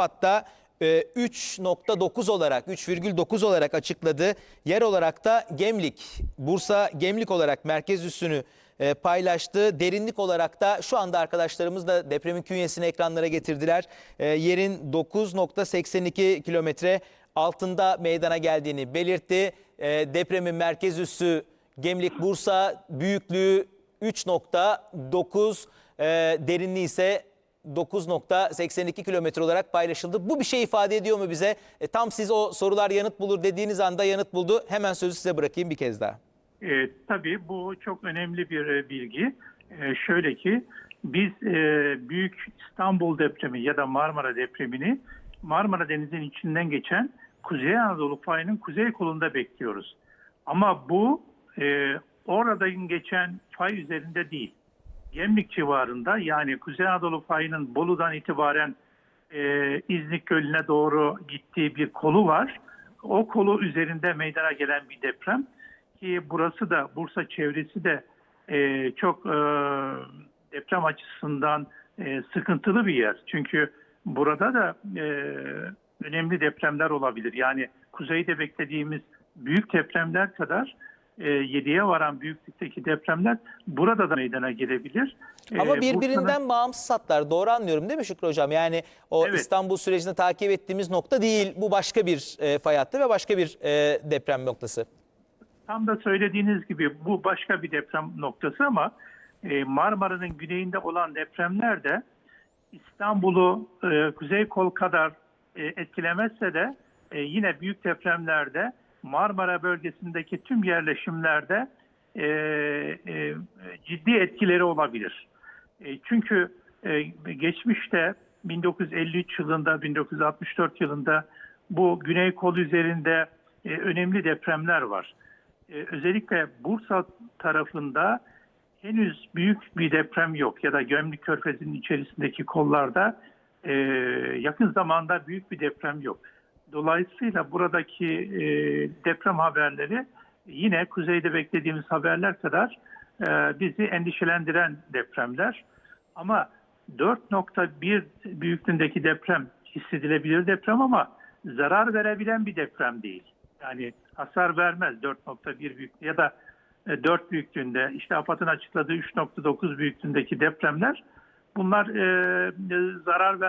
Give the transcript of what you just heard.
AFAD'da e, 3.9 olarak 3,9 olarak açıkladı. Yer olarak da Gemlik, Bursa Gemlik olarak merkez üssünü e, paylaştı. Derinlik olarak da şu anda arkadaşlarımız da depremin künyesini ekranlara getirdiler. E, yerin 9.82 kilometre altında meydana geldiğini belirtti. Depremin merkez üssü Gemlik Bursa büyüklüğü 3.9 e, derinliği ise 9.82 kilometre olarak paylaşıldı. Bu bir şey ifade ediyor mu bize? E, tam siz o sorular yanıt bulur dediğiniz anda yanıt buldu. Hemen sözü size bırakayım bir kez daha. E, tabii bu çok önemli bir e, bilgi. E, şöyle ki biz e, Büyük İstanbul depremi ya da Marmara depremini Marmara Denizi'nin içinden geçen Kuzey Anadolu fayının kuzey kolunda bekliyoruz. Ama bu e, oradan geçen fay üzerinde değil. Gemlik civarında yani Kuzey Anadolu fayının Bolu'dan itibaren e, İznik Gölü'ne doğru gittiği bir kolu var. O kolu üzerinde meydana gelen bir deprem ki burası da Bursa çevresi de e, çok e, deprem açısından e, sıkıntılı bir yer. Çünkü burada da e, önemli depremler olabilir. Yani kuzeyde beklediğimiz büyük depremler kadar 7'ye varan büyüklükteki depremler burada da meydana gelebilir. Ama E, Bursa'nın- birbirinden bağımsız hatlar. Doğru anlıyorum değil mi Şükrü Hocam? Yani o Evet. İstanbul sürecinde takip ettiğimiz nokta değil. Bu başka bir e, fay hattı ve başka bir e, deprem noktası. Tam da söylediğiniz gibi bu başka bir deprem noktası ama e, Marmara'nın güneyinde olan depremler de İstanbul'u e, kuzey kol kadar e, etkilemezse de e, yine büyük depremlerde Marmara bölgesindeki tüm yerleşimlerde e, e, ciddi etkileri olabilir. E, çünkü e, geçmişte 1953 yılında, 1964 yılında bu güney kol üzerinde e, önemli depremler var. E, özellikle Bursa tarafında henüz büyük bir deprem yok ya da Gömlük Körfezi'nin içerisindeki kollarda e, yakın zamanda büyük bir deprem yok. Dolayısıyla buradaki e, deprem haberleri yine kuzeyde beklediğimiz haberler kadar e, bizi endişelendiren depremler. Ama 4.1 büyüklüğündeki deprem hissedilebilir deprem ama zarar verebilen bir deprem değil. Yani hasar vermez 4.1 büyüklüğü ya da e, 4 büyüklüğünde işte AFAD'ın açıkladığı 3.9 büyüklüğündeki depremler bunlar e, e, zarar ver